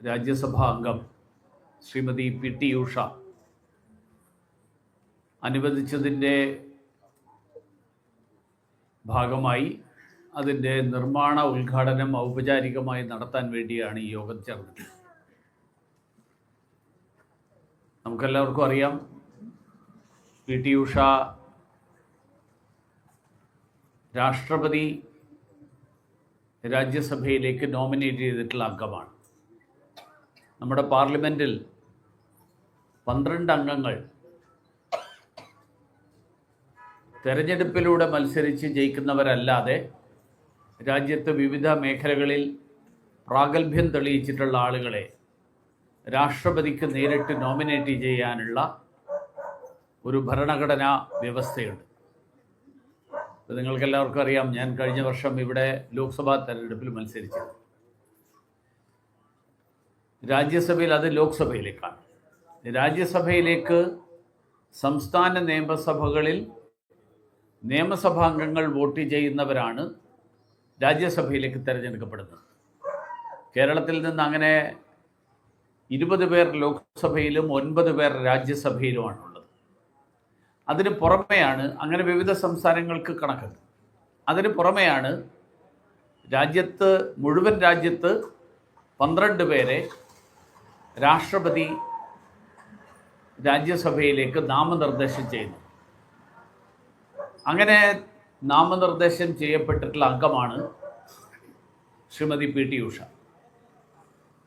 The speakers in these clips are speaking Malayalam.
രാജ്യസഭാ അംഗം ശ്രീമതി പി ടി ഉഷ അനുവദിച്ചതിന്റെ ഭാഗമായി അതിന്റെ നിർമ്മാണ ഉദ്ഘാടനം ഔപചാരികമായി നടത്താൻ വേണ്ടിയാണ് ഈ യോഗം ചേർന്നത്. നമുക്കെല്ലാവർക്കും അറിയാം പി ടി ഉഷ രാഷ്ട്രപതി രാജ്യസഭയിലേക്ക് നോമിനേറ്റ് ചെയ്തിട്ടുള്ള അംഗമാണ്. നമ്മുടെ പാർലമെന്റിൽ പന്ത്രണ്ട് അംഗങ്ങൾ തെരഞ്ഞെടുപ്പിലൂടെ മത്സരിച്ച് ജയിക്കുന്നവരല്ലാതെ രാജ്യത്ത് വിവിധ മേഖലകളിൽ പ്രാഗൽഭ്യം തെളിയിച്ചിട്ടുള്ള ആളുകളെ രാഷ്ട്രപതിക്ക് നേരിട്ട് നോമിനേറ്റ് ചെയ്യാനുള്ള ഒരു ഭരണഘടനാ വ്യവസ്ഥയുണ്ട്. ഇത് നിങ്ങൾക്കെല്ലാവർക്കും അറിയാം. ഞാൻ കഴിഞ്ഞ വർഷം ഇവിടെ ലോക്സഭാ തെരഞ്ഞെടുപ്പിൽ മത്സരിച്ചു രാജ്യസഭയിൽ അത് ലോക്സഭയിലേക്കാണ്. രാജ്യസഭയിലേക്ക് സംസ്ഥാന നിയമസഭകളിൽ നിയമസഭാംഗങ്ങൾ വോട്ട് ചെയ്യുന്നവരാണ് രാജ്യസഭയിലേക്ക് തിരഞ്ഞെടുക്കപ്പെടുന്നത്. കേരളത്തിൽ നിന്ന് അങ്ങനെ ഇരുപത് പേർ ലോക്സഭയിലും ഒൻപത് പേർ രാജ്യസഭയിലുമാണുള്ളത് അതിന് പുറമെയാണ് അങ്ങനെ വിവിധ സംസ്ഥാനങ്ങൾക്ക് കണക്ക്. അതിന് പുറമെയാണ് രാജ്യത്ത് മുഴുവൻ രാജ്യത്ത് പന്ത്രണ്ട് പേരെ രാഷ്ട്രപതി രാജ്യസഭയിലേക്ക് നാമനിർദ്ദേശം ചെയ്യുന്നു. അങ്ങനെ നാമനിർദ്ദേശം ചെയ്യപ്പെട്ടിട്ടുള്ള അംഗമാണ് ശ്രീമതി പി ടി ഉഷ.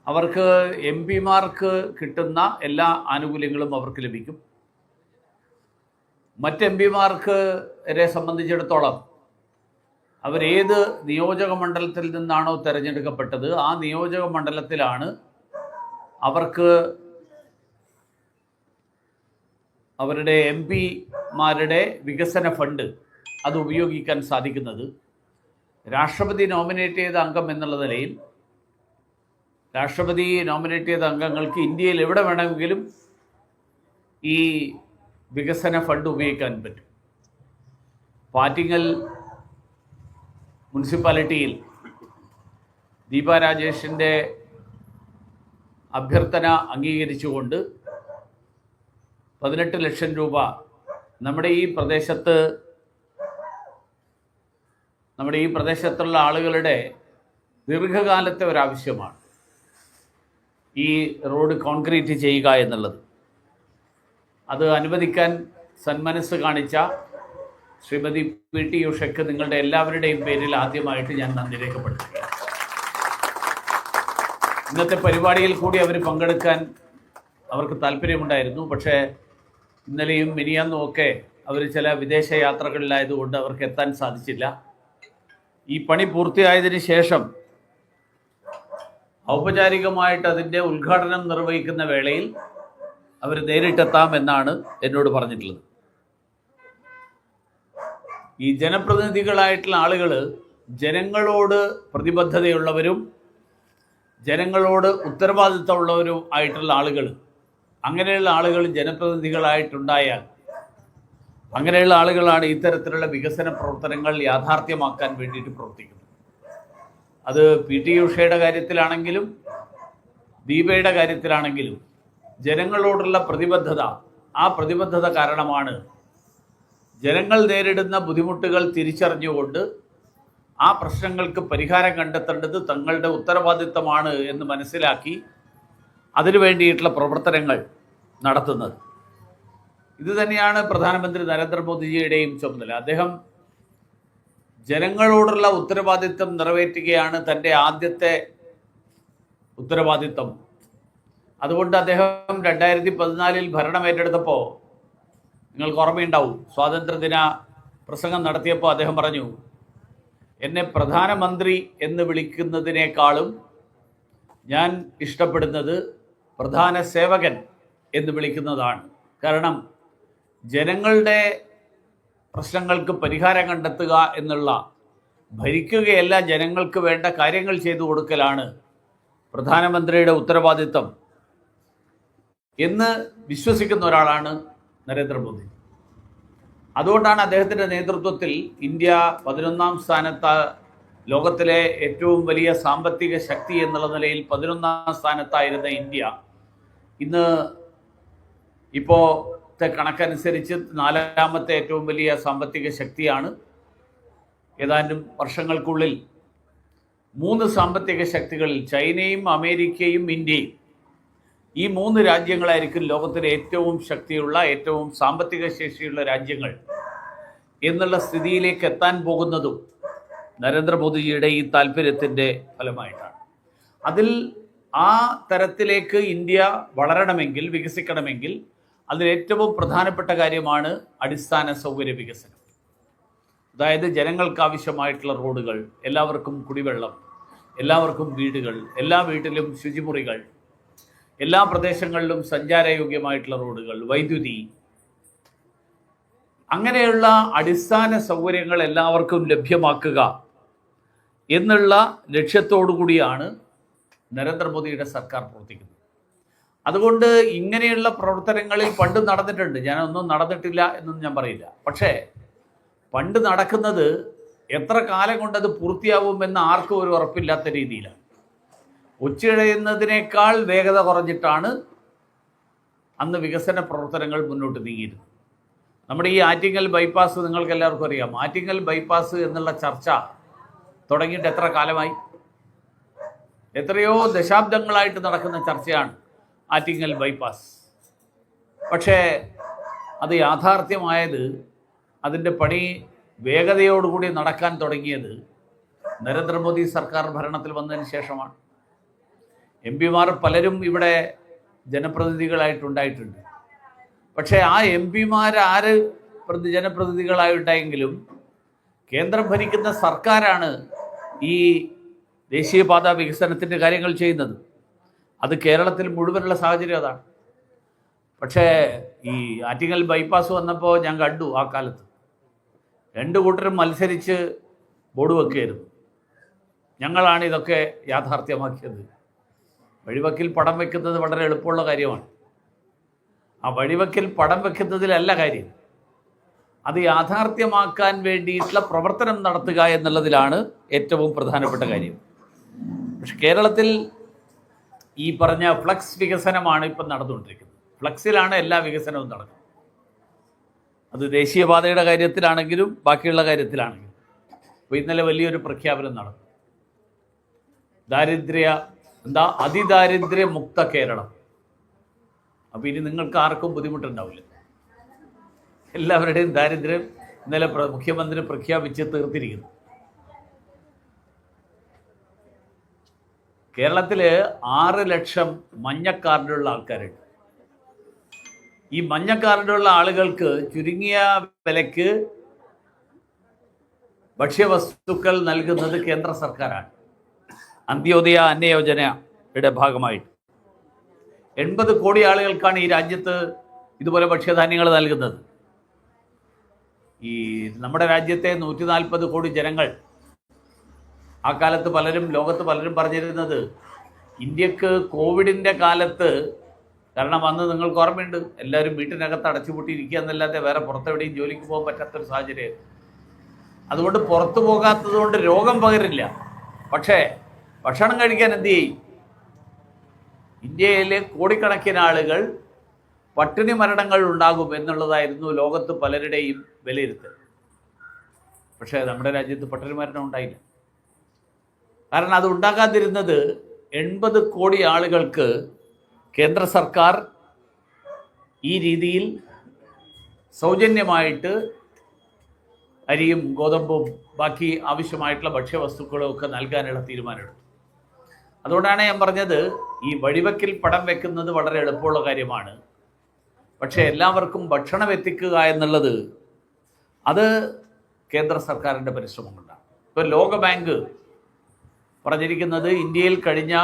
അവർക്ക് എം പിമാർക്ക് കിട്ടുന്ന എല്ലാ ആനുകൂല്യങ്ങളും അവർക്ക് ലഭിക്കും. മറ്റ് എം പിമാർക്ക് സംബന്ധിച്ചിടത്തോളം അവരേത് നിയോജക മണ്ഡലത്തിൽ നിന്നാണോ തിരഞ്ഞെടുക്കപ്പെട്ടത് ആ നിയോജക മണ്ഡലത്തിലാണ് അവർക്ക് അവരുടെ എം പിമാരുടെ വികസന ഫണ്ട് അത് ഉപയോഗിക്കാൻ സാധിക്കുന്നത്. രാഷ്ട്രപതി നോമിനേറ്റ് ചെയ്ത അംഗം എന്നുള്ള നിലയിൽ രാഷ്ട്രപതി നോമിനേറ്റ് ചെയ്ത അംഗങ്ങൾക്ക് ഇന്ത്യയിൽ എവിടെ വേണമെങ്കിലും ഈ വികസന ഫണ്ട് ഉപയോഗിക്കാൻ പറ്റും. പാറ്റിങ്ങൽ മുനിസിപ്പാലിറ്റിയിൽ ദീപ രാജേഷിന്റെ അഭ്യർത്ഥന അംഗീകരിച്ചുകൊണ്ട് പതിനെട്ട് ലക്ഷം രൂപ നമ്മുടെ ഈ പ്രദേശത്ത് നമ്മുടെ ഈ പ്രദേശത്തുള്ള ആളുകളുടെ ദീർഘകാലത്തെ ഒരാവശ്യമാണ്. ഈ റോഡ് കോൺക്രീറ്റ് ചെയ്യുക എന്നുള്ളത്. അത് അനുവദിക്കാൻ സന്മനസ് കാണിച്ച ശ്രീമതി പി ടി ഉഷയ്ക്ക് നിങ്ങളുടെ എല്ലാവരുടെയും പേരിൽ ആദ്യമായിട്ട് ഞാൻ നന്ദി രേഖപ്പെടുത്തുകയാണ്. ഇന്നത്തെ പരിപാടിയിൽ കൂടി അവർ പങ്കെടുക്കാൻ അവർക്ക് താല്പര്യമുണ്ടായിരുന്നു. പക്ഷേ ഇന്നലെയും മിനിയാന്നും ഒക്കെ അവർ ചില വിദേശ യാത്രകളിലായതുകൊണ്ട് അവർക്ക് എത്താൻ സാധിച്ചില്ല. ഈ പണി പൂർത്തിയായതിന് ശേഷം ഔപചാരികമായിട്ട് അതിന്റെ ഉദ്ഘാടനം നിർവഹിക്കുന്ന വേളയിൽ അവർ നേരിട്ടെത്താം എന്നാണ് എന്നോട് പറഞ്ഞിട്ടുള്ളത്. ഈ ജനപ്രതിനിധികളായിട്ടുള്ള ആളുകൾ ജനങ്ങളോട് പ്രതിബദ്ധതയുള്ളവരും ജനങ്ങളോട് ഉത്തരവാദിത്തമുള്ളവരും ആയിട്ടുള്ള ആളുകൾ അങ്ങനെയുള്ള ആളുകൾ ജനപ്രതിനിധികളായിട്ടുണ്ടായാൽ അങ്ങനെയുള്ള ആളുകളാണ് ഇത്തരത്തിലുള്ള വികസന പ്രവർത്തനങ്ങൾ യാഥാർത്ഥ്യമാക്കാൻ വേണ്ടിയിട്ട് പ്രവർത്തിക്കുന്നത്. അത് പി ടി ഉഷയുടെ കാര്യത്തിലാണെങ്കിലും ദീപയുടെ കാര്യത്തിലാണെങ്കിലും ജനങ്ങളോടുള്ള പ്രതിബദ്ധത. ആ പ്രതിബദ്ധത കാരണമാണ് ജനങ്ങൾ നേരിടുന്ന ബുദ്ധിമുട്ടുകൾ തിരിച്ചറിഞ്ഞുകൊണ്ട് ആ പ്രശ്നങ്ങൾക്ക് പരിഹാരം കണ്ടെത്തേണ്ടത് തങ്ങളുടെ ഉത്തരവാദിത്തമാണ് എന്ന് മനസ്സിലാക്കി അതിനു വേണ്ടിയിട്ടുള്ള പ്രവർത്തനങ്ങൾ നടത്തുന്നത്. ഇത് തന്നെയാണ് പ്രധാനമന്ത്രി നരേന്ദ്രമോദിജിയുടെയും ചുമതല. അദ്ദേഹം ജനങ്ങളോടുള്ള ഉത്തരവാദിത്തം നിറവേറ്റുകയാണ് തന്റെ ആദ്യത്തെ ഉത്തരവാദിത്തം അതുകൊണ്ട് അദ്ദേഹം രണ്ടായിരത്തി പതിനാലിൽ ഭരണം ഏറ്റെടുത്തപ്പോൾ നിങ്ങൾക്ക് ഓർമ്മയുണ്ടാവും. സ്വാതന്ത്ര്യദിന പ്രസംഗം നടത്തിയപ്പോൾ അദ്ദേഹം പറഞ്ഞു എന്നെ പ്രധാനമന്ത്രി എന്ന് വിളിക്കുന്നതിനേക്കാളും ഞാൻ ഇഷ്ടപ്പെടുന്നത് പ്രധാന സേവകൻ എന്ന് വിളിക്കുന്നതാണ്. കാരണം ജനങ്ങളുടെ പ്രശ്നങ്ങൾക്ക് പരിഹാരം കണ്ടെത്തുക എന്നുള്ള ഭരിക്കുകയല്ല ജനങ്ങൾക്ക് വേണ്ട കാര്യങ്ങൾ ചെയ്തു കൊടുക്കലാണ് പ്രധാനമന്ത്രിയുടെ ഉത്തരവാദിത്തം എന്ന് വിശ്വസിക്കുന്ന ഒരാളാണ് നരേന്ദ്രമോദി. അതുകൊണ്ടാണ് അദ്ദേഹത്തിന്റെ നേതൃത്വത്തിൽ ഇന്ത്യ പതിനൊന്നാം സ്ഥാനത്ത് ലോകത്തിലെ ഏറ്റവും വലിയ സാമ്പത്തിക ശക്തി എന്നുള്ള നിലയിൽ പതിനൊന്നാം സ്ഥാനത്തായിരുന്ന ഇന്ത്യ ഇന്ന് ഇപ്പോഴത്തെ കണക്കനുസരിച്ച് നാലാമത്തെ ഏറ്റവും വലിയ സാമ്പത്തിക ശക്തിയാണ്. ഏതാനും വർഷങ്ങൾക്കുള്ളിൽ മൂന്ന് സാമ്പത്തിക ശക്തികളിൽ ചൈനയും അമേരിക്കയും ഇന്ത്യയും ഈ മൂന്ന് രാജ്യങ്ങളായിരിക്കും ലോകത്തിലെ ഏറ്റവും ശക്തിയുള്ള ഏറ്റവും സാമ്പത്തിക ശേഷിയുള്ള രാജ്യങ്ങൾ എന്നുള്ള സ്ഥിതിയിലേക്ക് എത്താൻ പോകുന്നതും നരേന്ദ്രമോദിജിയുടെ ഈ താല്പര്യത്തിന്റെ ഫലമായിട്ടാണ്. അതിൽ ആ തരത്തിലേക്ക് ഇന്ത്യ വളരണമെങ്കിൽ വികസിക്കണമെങ്കിൽ അതിൽ ഏറ്റവും പ്രധാനപ്പെട്ട കാര്യമാണ് അടിസ്ഥാന സൗകര്യ വികസനം. അതായത് ജനങ്ങൾക്ക് ആവശ്യമായിട്ടുള്ള റോഡുകൾ എല്ലാവർക്കും കുടിവെള്ളം എല്ലാവർക്കും വീടുകൾ എല്ലാ വീട്ടിലും ശുചിമുറികൾ എല്ലാ പ്രദേശങ്ങളിലും സഞ്ചാരയോഗ്യമായിട്ടുള്ള റോഡുകൾ വൈദ്യുതി. അങ്ങനെയുള്ള അടിസ്ഥാന സൗകര്യങ്ങൾ എല്ലാവർക്കും ലഭ്യമാക്കുക എന്നുള്ള ലക്ഷ്യത്തോടു കൂടിയാണ് നരേന്ദ്രമോദിയുടെ സർക്കാർ പ്രവർത്തിക്കുന്നത്. അതുകൊണ്ട് ഇങ്ങനെയുള്ള പ്രവർത്തനങ്ങളിൽ പണ്ട് നടന്നിട്ടുണ്ട്. ഞാനൊന്നും നടന്നിട്ടില്ല എന്നൊന്നും ഞാൻ പറയില്ല. പക്ഷേ പണ്ട് നടക്കുന്നത് എത്ര കാലം കൊണ്ടത് പൂർത്തിയാവുമെന്ന് ആർക്കും ഒരു ഉറപ്പില്ലാത്ത രീതിയിലാണ്. ഉച്ചയിഴയുന്നതിനേക്കാൾ വേഗത കുറഞ്ഞിട്ടാണ് അന്ന് വികസന പ്രവർത്തനങ്ങൾ മുന്നോട്ട് നീങ്ങിയിരുന്നത് നമ്മുടെ ഈ ആറ്റിങ്ങൽ ബൈപ്പാസ് നിങ്ങൾക്ക് എല്ലാവർക്കും അറിയാം. ആറ്റിങ്ങൽ ബൈപ്പാസ് എന്നുള്ള ചർച്ച തുടങ്ങിയിട്ട് എത്ര കാലമായി? എത്രയോ ദശാബ്ദങ്ങളായിട്ട് നടക്കുന്ന ചർച്ചയാണ് ആറ്റിങ്ങൽ ബൈപ്പാസ്. പക്ഷേ അത് യാഥാർത്ഥ്യമായത് അതിന്റെ പണി വേഗതയോടുകൂടി നടക്കാൻ തുടങ്ങിയത് നരേന്ദ്രമോദി സർക്കാർ ഭരണത്തിൽ വന്നതിന് ശേഷമാണ്. എം പിമാർ പലരും ഇവിടെ ജനപ്രതിനിധികളായിട്ടുണ്ടായിട്ടുണ്ട്. പക്ഷേ ആ എം പിമാർ ആര് പ്രതി ജനപ്രതിനിധികളായിട്ടെങ്കിലും കേന്ദ്രം ഭരിക്കുന്ന സർക്കാരാണ് ഈ ദേശീയപാത വികസനത്തിന്റെ കാര്യങ്ങൾ ചെയ്യുന്നത്. അത് കേരളത്തിൽ മുഴുവനുള്ള സാഹചര്യം അതാണ്. പക്ഷേ ഈ ആറ്റിങ്ങൽ ബൈപ്പാസ് വന്നപ്പോൾ ഞാൻ കണ്ടു ആ കാലത്ത്. രണ്ട് കൂട്ടരും മത്സരിച്ച് ബോർഡ് വെക്കുകയായിരുന്നു. ഞങ്ങളാണ് ഇതൊക്കെ യാഥാർത്ഥ്യമാക്കിയത്. വഴിവക്കിൽ പടം വെക്കുന്നത് വളരെ എളുപ്പമുള്ള കാര്യമാണ്. ആ വഴിവക്കിൽ പടം വെക്കുന്നതിലല്ല കാര്യം. അത് യാഥാർത്ഥ്യമാക്കാൻ വേണ്ടിയിട്ടുള്ള പ്രവർത്തനം നടത്തുക എന്നുള്ളതിലാണ് ഏറ്റവും പ്രധാനപ്പെട്ട കാര്യം. പക്ഷെ കേരളത്തിൽ ഈ പറഞ്ഞ ഫ്ലക്സ് വികസനമാണ് ഇപ്പം നടന്നുകൊണ്ടിരിക്കുന്നത്. ഫ്ലക്സിലാണ് എല്ലാ വികസനവും നടക്കുന്നത്. അത് ദേശീയപാതയുടെ കാര്യത്തിലാണെങ്കിലും ബാക്കിയുള്ള കാര്യത്തിലാണെങ്കിലും. അപ്പോൾ ഇന്നലെ വലിയൊരു പ്രഖ്യാപനം നടന്നു. ദാരിദ്ര്യ എന്താ? അതിദാരിദ്ര്യ മുക്ത കേരളം. അപ്പോൾ ഇനി നിങ്ങൾക്ക് ആർക്കും ബുദ്ധിമുട്ടുണ്ടാവില്ല. എല്ലാവരുടെയും ദാരിദ്ര്യം ഇന്നലെ മുഖ്യമന്ത്രി പ്രഖ്യാപിച്ച് തീർത്തിരിക്കുന്നു. കേരളത്തിൽ ആറ് ലക്ഷം മഞ്ഞ കാർഡുള്ള ആൾക്കാരുണ്ട്. ഈ മഞ്ഞ കാർഡുള്ള ആളുകൾക്ക് ചുരുങ്ങിയ വിലക്ക് ഭക്ഷ്യവസ്തുക്കൾ നൽകുന്നത് കേന്ദ്ര സർക്കാരാണ്. അന്ത്യോദയ അന്നയോജനയുടെ ഭാഗമായിട്ട്. എൺപത് കോടി ആളുകൾക്കാണ് ഈ രാജ്യത്ത് ഇതുപോലെ ഭക്ഷ്യധാന്യങ്ങൾ നൽകുന്നത്. ഈ നമ്മുടെ രാജ്യത്തെ നൂറ്റി നാൽപ്പത് കോടി ജനങ്ങൾ ആ കാലത്ത് പലരും ലോകത്ത് പലരും പറഞ്ഞിരുന്നത് ഇന്ത്യയ്ക്ക് കോവിഡിന്റെ കാലത്ത് കാരണം അന്ന് നിങ്ങൾക്ക് ഓർമ്മയുണ്ട് എല്ലാവരും വീട്ടിനകത്ത് അടച്ചുപൂട്ടിയിരിക്കുക എന്നല്ലാതെ വേറെ പുറത്തെവിടെയും ജോലിക്ക് പോകാൻ പറ്റാത്തൊരു സാഹചര്യം. അതുകൊണ്ട് പുറത്തു പോകാത്തത് കൊണ്ട് രോഗം പകരില്ല. പക്ഷേ ഭക്ഷണം കഴിക്കാൻ എന്ത് ചെയ്യും? ഇന്ത്യയിലെ കോടിക്കണക്കിന് ആളുകൾ പട്ടിണി മരണങ്ങൾ ഉണ്ടാകും എന്നുള്ളതായിരുന്നു ലോകത്ത് പലരുടെയും വിലയിരുത്തൽ. പക്ഷേ നമ്മുടെ രാജ്യത്ത് പട്ടിണി മരണം ഉണ്ടായില്ല. കാരണം അത് ഉണ്ടാകാതിരുന്നത് എൺപത് കോടി ആളുകൾക്ക് കേന്ദ്ര സർക്കാർ ഈ രീതിയിൽ സൗജന്യമായിട്ട് അരിയും ഗോതമ്പും ബാക്കി ആവശ്യമായിട്ടുള്ള ഭക്ഷ്യവസ്തുക്കളും ഒക്കെ നൽകാനുള്ള തീരുമാനമെടുത്തു. അതുകൊണ്ടാണ് ഞാൻ പറഞ്ഞത് ഈ വഴിവെക്കിൽ പടം വെക്കുന്നത് വളരെ എളുപ്പമുള്ള കാര്യമാണ്. പക്ഷേ എല്ലാവർക്കും ഭക്ഷണം എത്തിക്കുക എന്നുള്ളത് അത് കേന്ദ്ര സർക്കാരിന്റെ പരിശ്രമം കൊണ്ടാണ്. ഇപ്പോൾ ലോകബാങ്ക് പറഞ്ഞിരിക്കുന്നത് ഇന്ത്യയിൽ കഴിഞ്ഞ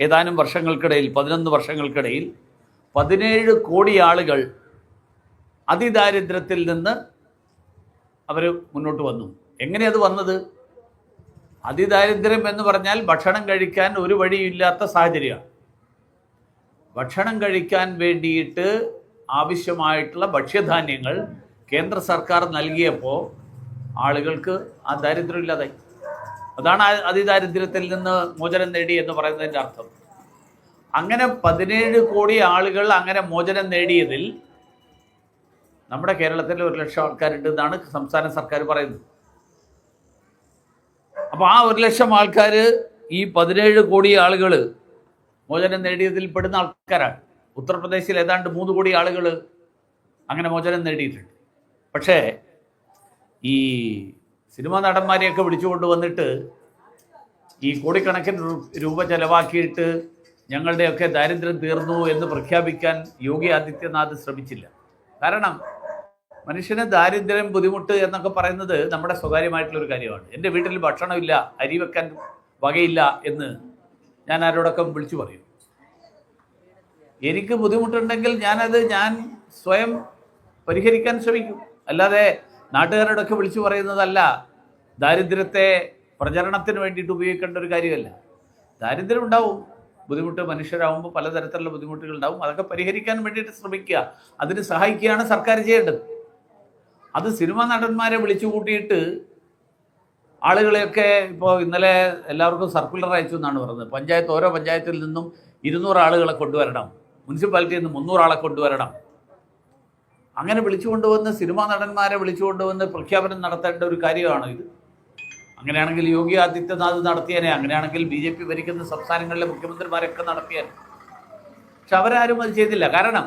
ഏതാനും വർഷങ്ങൾക്കിടയിൽ പതിനൊന്ന് വർഷങ്ങൾക്കിടയിൽ പതിനേഴ് കോടി ആളുകൾ അതിദാരിദ്ര്യത്തിൽ നിന്ന് അവർ മുന്നോട്ട് വന്നു. എങ്ങനെയത് വന്നത്? അതിദാരിദ്ര്യം എന്ന് പറഞ്ഞാൽ ഭക്ഷണം കഴിക്കാൻ ഒരു വഴിയില്ലാത്ത സാഹചര്യമാണ്. ഭക്ഷണം കഴിക്കാൻ വേണ്ടിയിട്ട് ആവശ്യമായിട്ടുള്ള ഭക്ഷ്യധാന്യങ്ങൾ കേന്ദ്ര സർക്കാർ നൽകിയപ്പോൾ ആളുകൾക്ക് ആ ദാരിദ്ര്യം ഇല്ലാതായി. അതാണ് അതിദാരിദ്ര്യത്തിൽ നിന്ന് മോചനം നേടി എന്ന് പറയുന്നതിന്റെ അർത്ഥം. അങ്ങനെ പതിനേഴ് കോടി ആളുകൾ അങ്ങനെ മോചനം നേടിയതിൽ നമ്മുടെ കേരളത്തിൽ ഒരു ലക്ഷം ആൾക്കാരുണ്ട് എന്നാണ് സംസ്ഥാന സർക്കാർ പറയുന്നത്. അപ്പോൾ ആ ഒരു ലക്ഷം ആൾക്കാർ ഈ പതിനേഴ് കോടി ആളുകൾ മോചനം നേടിയതിൽ പെടുന്ന ആൾക്കാരാണ്. ഉത്തർപ്രദേശിൽ ഏതാണ്ട് മൂന്ന് കോടി ആളുകൾ അങ്ങനെ മോചനം നേടിയിട്ടുണ്ട്. പക്ഷേ ഈ സിനിമാ നടന്മാരെയൊക്കെ വിളിച്ചുകൊണ്ട് വന്നിട്ട് ഈ കോടിക്കണക്കിന് രൂപ ചെലവാക്കിയിട്ട് ഞങ്ങളുടെയൊക്കെ ദാരിദ്ര്യം തീർന്നു എന്ന് പ്രഖ്യാപിക്കാൻ യോഗി ആദിത്യനാഥ് ശ്രമിച്ചില്ല. കാരണം മനുഷ്യന് ദാരിദ്ര്യം ബുദ്ധിമുട്ട് എന്നൊക്കെ പറയുന്നത് നമ്മുടെ സ്വകാര്യമായിട്ടുള്ള ഒരു കാര്യമാണ്. എന്റെ വീട്ടിൽ ഭക്ഷണമില്ല അരി വെക്കാൻ വകയില്ല എന്ന് ഞാൻ ആരോടൊക്കെ വിളിച്ചു പറയും. എനിക്ക് ബുദ്ധിമുട്ടുണ്ടെങ്കിൽ ഞാനത് ഞാൻ സ്വയം പരിഹരിക്കാൻ ശ്രമിക്കും. അല്ലാതെ നാട്ടുകാരോടൊക്കെ വിളിച്ചു പറയുന്നതല്ല ദാരിദ്ര്യത്തെ പ്രചരണത്തിന് വേണ്ടിയിട്ട് ഉപയോഗിക്കേണ്ട ഒരു കാര്യമല്ല. ദാരിദ്ര്യം ഉണ്ടാവും. ബുദ്ധിമുട്ട് മനുഷ്യരാകുമ്പോൾ പലതരത്തിലുള്ള ബുദ്ധിമുട്ടുകൾ ഉണ്ടാവും. അതൊക്കെ പരിഹരിക്കാൻ വേണ്ടിയിട്ട് ശ്രമിക്കുക. അതിന് സഹായിക്കുകയാണ് സർക്കാർ ചെയ്യേണ്ടത്. അത് സിനിമാ നടന്മാരെ വിളിച്ചു കൂട്ടിയിട്ട് ആളുകളെയൊക്കെ ഇപ്പോൾ ഇന്നലെ എല്ലാവർക്കും സർക്കുലർ അയച്ചു എന്നാണ് പറഞ്ഞത്. പഞ്ചായത്ത് ഓരോ പഞ്ചായത്തിൽ നിന്നും ഇരുന്നൂറ് ആളുകളെ കൊണ്ടുവരണം. മുനിസിപ്പാലിറ്റിയിൽ നിന്ന് മുന്നൂറാളെ കൊണ്ടുവരണം. അങ്ങനെ വിളിച്ചു കൊണ്ടുവന്ന് സിനിമാ നടന്മാരെ വിളിച്ചു കൊണ്ടുവന്ന് പ്രഖ്യാപനം നടത്തേണ്ട ഒരു കാര്യമാണ് ഇത്. അങ്ങനെയാണെങ്കിൽ യോഗി ആദിത്യനാഥ് നടത്തിയനെ. അങ്ങനെയാണെങ്കിൽ ബി ജെ പി ഭരിക്കുന്ന സംസ്ഥാനങ്ങളിലെ മുഖ്യമന്ത്രിമാരൊക്കെ നടത്തിയാൽ പക്ഷെ അവരാരും അത് ചെയ്തില്ല. കാരണം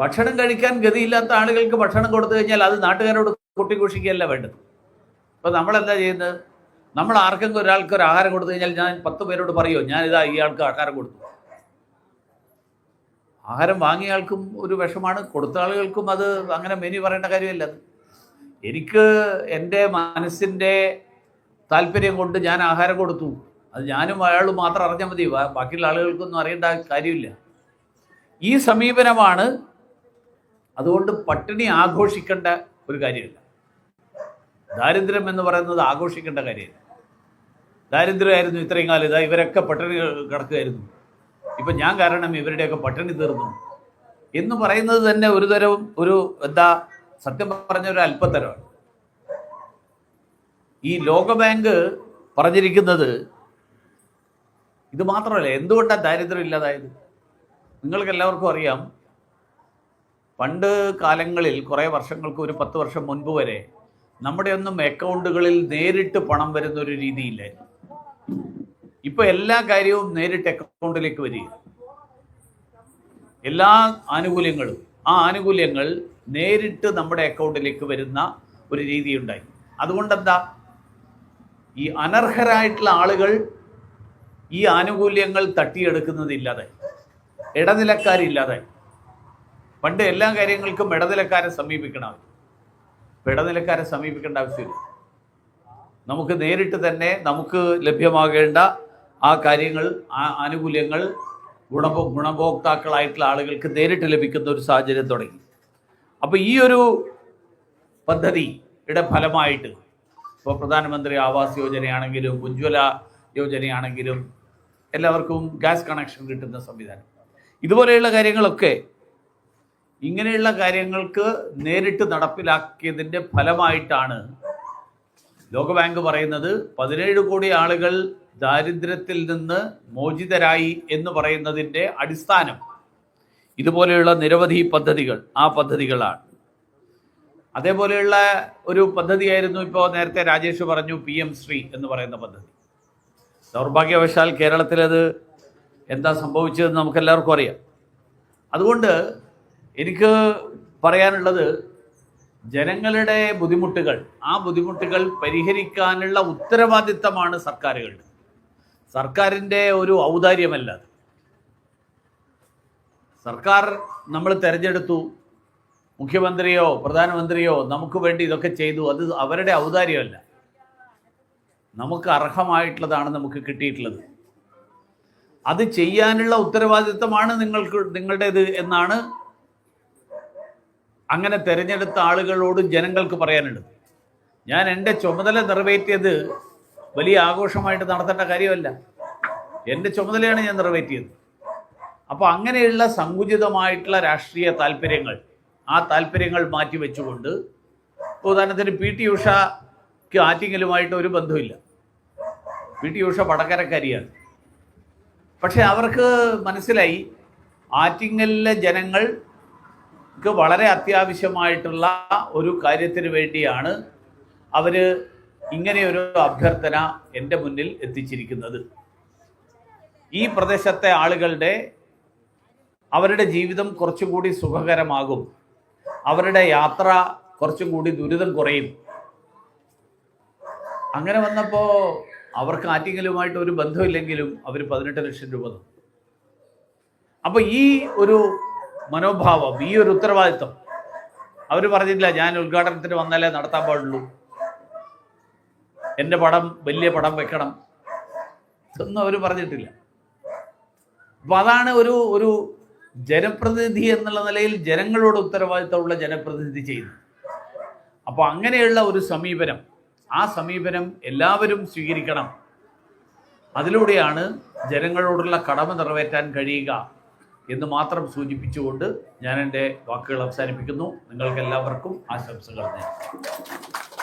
ഭക്ഷണം കഴിക്കാൻ ഗതിയില്ലാത്ത ആളുകൾക്ക് ഭക്ഷണം കൊടുത്തു കഴിഞ്ഞാൽ അത് നാട്ടുകാരോട് കൊട്ടിഘോഷിക്കുകയല്ല വേണ്ടത്. അപ്പോൾ നമ്മളെന്താ ചെയ്യുന്നത്? നമ്മൾ ആർക്കെങ്കിലും ഒരാൾക്ക് ഒരു ആഹാരം കൊടുത്തു കഴിഞ്ഞാൽ ഞാൻ പത്ത് പേരോട് പറയുമോ ഞാൻ ഇതാ ഇയാൾക്ക് ആഹാരം കൊടുത്തു. ആഹാരം വാങ്ങിയ ആൾക്കും ഒരു വിഷമാണ് കൊടുത്ത ആളുകൾക്കും അത് അങ്ങനെ മെനു പറയേണ്ട കാര്യമില്ല. എനിക്ക് എന്റെ മനസ്സിന്റെ താല്പര്യം കൊണ്ട് ഞാൻ ആഹാരം കൊടുത്തു. അത് ഞാനും അയാളും മാത്രം അറിഞ്ഞാൽ മതി ബാക്കിയുള്ള ആളുകൾക്കൊന്നും അറിയേണ്ട കാര്യമില്ല. ഈ സമീപനമാണ് അതുകൊണ്ട് പട്ടിണി ആഘോഷിക്കേണ്ട ഒരു കാര്യമില്ല. ദാരിദ്ര്യം എന്ന് പറയുന്നത് ആഘോഷിക്കേണ്ട കാര്യമില്ല. ദാരിദ്ര്യമായിരുന്നു ഇത്രയും കാലം. ഇതാ ഇവരൊക്കെ പട്ടിണി കിടക്കുകയായിരുന്നു ഇപ്പം ഞാൻ കാരണം ഇവരുടെയൊക്കെ പട്ടിണി തീർന്നു. എന്ന് പറയുന്നത് തന്നെ ഒരു തരം ഒരു എന്താ സത്യം പറഞ്ഞ ഒരു അല്പത്തരമാണ്. ഈ ലോകബാങ്ക് പറഞ്ഞിരിക്കുന്നത് ഇത് മാത്രമല്ല എന്തുകൊണ്ടാണ് ദാരിദ്ര്യം ഇല്ലാതായത്? നിങ്ങൾക്ക് എല്ലാവർക്കും അറിയാം പണ്ട് കാലങ്ങളിൽ കുറേ വർഷങ്ങൾക്ക് ഒരു പത്ത് വർഷം മുൻപ് വരെ നമ്മുടെ ഒന്നും അക്കൗണ്ടുകളിൽ നേരിട്ട് പണം വരുന്ന ഒരു രീതിയില്ലായിരുന്നു. ഇപ്പൊ എല്ലാ കാര്യവും നേരിട്ട് അക്കൗണ്ടിലേക്ക് വരിക എല്ലാ ആനുകൂല്യങ്ങളും ആ ആനുകൂല്യങ്ങൾ നേരിട്ട് നമ്മുടെ അക്കൗണ്ടിലേക്ക് വരുന്ന ഒരു രീതി ഉണ്ടായി അതുകൊണ്ടെന്താ? ഈ അനർഹരായിട്ടുള്ള ആളുകൾ ഈ ആനുകൂല്യങ്ങൾ തട്ടിയെടുക്കുന്നതില്ലാതെ ഇടനിലക്കാരില്ലാതായി. പണ്ട് എല്ലാ കാര്യങ്ങൾക്കും ഇടനിലക്കാരെ സമീപിക്കണം ഇടനിലക്കാരെ സമീപിക്കേണ്ട ആവശ്യമില്ല. നമുക്ക് നേരിട്ട് തന്നെ നമുക്ക് ലഭ്യമാകേണ്ട ആ കാര്യങ്ങൾ ആ ആനുകൂല്യങ്ങൾ ഗുണഭോ ഗുണഭോക്താക്കളായിട്ടുള്ള ആളുകൾക്ക് നേരിട്ട് ലഭിക്കുന്ന ഒരു സാഹചര്യം തുടങ്ങി. അപ്പോൾ ഈ ഒരു പദ്ധതിയുടെ ഫലമായിട്ട് ഇപ്പോൾ പ്രധാനമന്ത്രി ആവാസ് യോജനയാണെങ്കിലും ഉജ്ജ്വല യോജനയാണെങ്കിലും എല്ലാവർക്കും ഗ്യാസ് കണക്ഷൻ കിട്ടുന്ന സംവിധാനം. ഇതുപോലെയുള്ള കാര്യങ്ങളൊക്കെ ഇങ്ങനെയുള്ള കാര്യങ്ങൾക്ക് നേരിട്ട് നടപ്പിലാക്കിയതിന്റെ ഫലമായിട്ടാണ് ലോകബാങ്ക് പറയുന്നത്. പതിനേഴ് കോടി ആളുകൾ ദാരിദ്ര്യത്തിൽ നിന്ന് മോചിതരായി എന്ന് പറയുന്നതിന്റെ അടിസ്ഥാനം ഇതുപോലെയുള്ള നിരവധി പദ്ധതികൾ ആ പദ്ധതികളാണ്. അതേപോലെയുള്ള ഒരു പദ്ധതിയായിരുന്നു ഇപ്പോൾ നേരത്തെ രാജേഷ് പറഞ്ഞു പി എം ശ്രീ എന്ന് പറയുന്ന പദ്ധതി. ദൗർഭാഗ്യവശാൽ കേരളത്തിലത് എന്താ സംഭവിച്ചതെന്ന് നമുക്കെല്ലാവർക്കും അറിയാം. അതുകൊണ്ട് എനിക്ക് പറയാനുള്ളത് ജനങ്ങളുടെ ബുദ്ധിമുട്ടുകൾ ആ ബുദ്ധിമുട്ടുകൾ പരിഹരിക്കാനുള്ള ഉത്തരവാദിത്തമാണ് സർക്കാരുകളുടെ. സർക്കാരിന്റെ ഒരു ഔദാര്യമല്ല അത്. സർക്കാർ നമ്മൾ തിരഞ്ഞെടുത്തു മുഖ്യമന്ത്രിയോ പ്രധാനമന്ത്രിയോ നമുക്ക് വേണ്ടി ഇതൊക്കെ ചെയ്തു അത് അവരുടെ ഔദാര്യമല്ല. നമുക്ക് അർഹമായിട്ടുള്ളതാണ് നമുക്ക് കിട്ടിയിട്ടുള്ളത്. അത് ചെയ്യാനുള്ള ഉത്തരവാദിത്തമാണ് നിങ്ങൾക്ക് നിങ്ങളുടേത് എന്നാണ് അങ്ങനെ തിരഞ്ഞെടുത്ത ആളുകളോടും ജനങ്ങൾക്ക് പറയാനുള്ളത്. ഞാൻ എന്റെ ചുമതല നിറവേറ്റിയത് വലിയ ആഘോഷമായിട്ട് നടത്തേണ്ട കാര്യമല്ല. എന്റെ ചുമതലയാണ് ഞാൻ നിറവേറ്റിയത്. അപ്പോൾ അങ്ങനെയുള്ള സങ്കുചിതമായിട്ടുള്ള രാഷ്ട്രീയ താല്പര്യങ്ങൾ ആ താല്പര്യങ്ങൾ മാറ്റി വെച്ചുകൊണ്ട് ഇപ്പോൾ ഉദാഹരണത്തിന് പി ടി ഉഷയ്ക്ക് ക്ക് ആറ്റിങ്ങലുമായിട്ട് ഒരു ബന്ധമില്ല പി ടി ഉഷ വടകരക്കാരിയാണ് പക്ഷെ അവർക്ക് മനസ്സിലായി ആറ്റിങ്ങലിലെ ജനങ്ങൾക്ക് വളരെ അത്യാവശ്യമായിട്ടുള്ള ഒരു കാര്യത്തിന് വേണ്ടിയാണ് അവർ ഇങ്ങനെയൊരു അഭ്യർത്ഥന എന്റെ മുന്നിൽ എത്തിച്ചിരിക്കുന്നത്. ഈ പ്രദേശത്തെ ആളുകളുടെ അവരുടെ ജീവിതം കുറച്ചും കൂടി സുഖകരമാകും. അവരുടെ യാത്ര കുറച്ചും കൂടി ദുരിതം കുറയും. അങ്ങനെ വന്നപ്പോൾ അവർക്ക് ആറ്റിങ്ങലുമായിട്ട് ഒരു ബന്ധമില്ലെങ്കിലും അവർ പതിനെട്ട് ലക്ഷം രൂപ അപ്പോൾ ഈ ഒരു മനോഭാവം ഈ ഒരു ഉത്തരവാദിത്വം. അവർ പറഞ്ഞില്ല ഞാൻ ഉദ്ഘാടനത്തിന് വന്നാലേ നടത്താൻ പാടുള്ളൂ. എന്റെ പടം വലിയ പടം വെക്കണം. ഇതൊന്നും അവർ പറഞ്ഞിട്ടില്ല. അപ്പം അതാണ് ഒരു ഒരു ജനപ്രതിനിധി എന്നുള്ള നിലയിൽ ജനങ്ങളോട് ഉത്തരവാദിത്തമുള്ള ജനപ്രതിനിധി ചെയ്യുന്നത്. അപ്പോൾ അങ്ങനെയുള്ള ഒരു സമീപനം ആ സമീപനം എല്ലാവരും സ്വീകരിക്കണം. അതിലൂടെയാണ് ജനങ്ങളോടുള്ള കടമ നിറവേറ്റാൻ കഴിയുക. എന്ന് മാത്രം സൂചിപ്പിച്ചുകൊണ്ട് ഞാൻ എന്റെ വാക്കുകൾ അവസാനിപ്പിക്കുന്നു. നിങ്ങൾക്കെല്ലാവർക്കും ആശംസകൾ നേരുന്നു.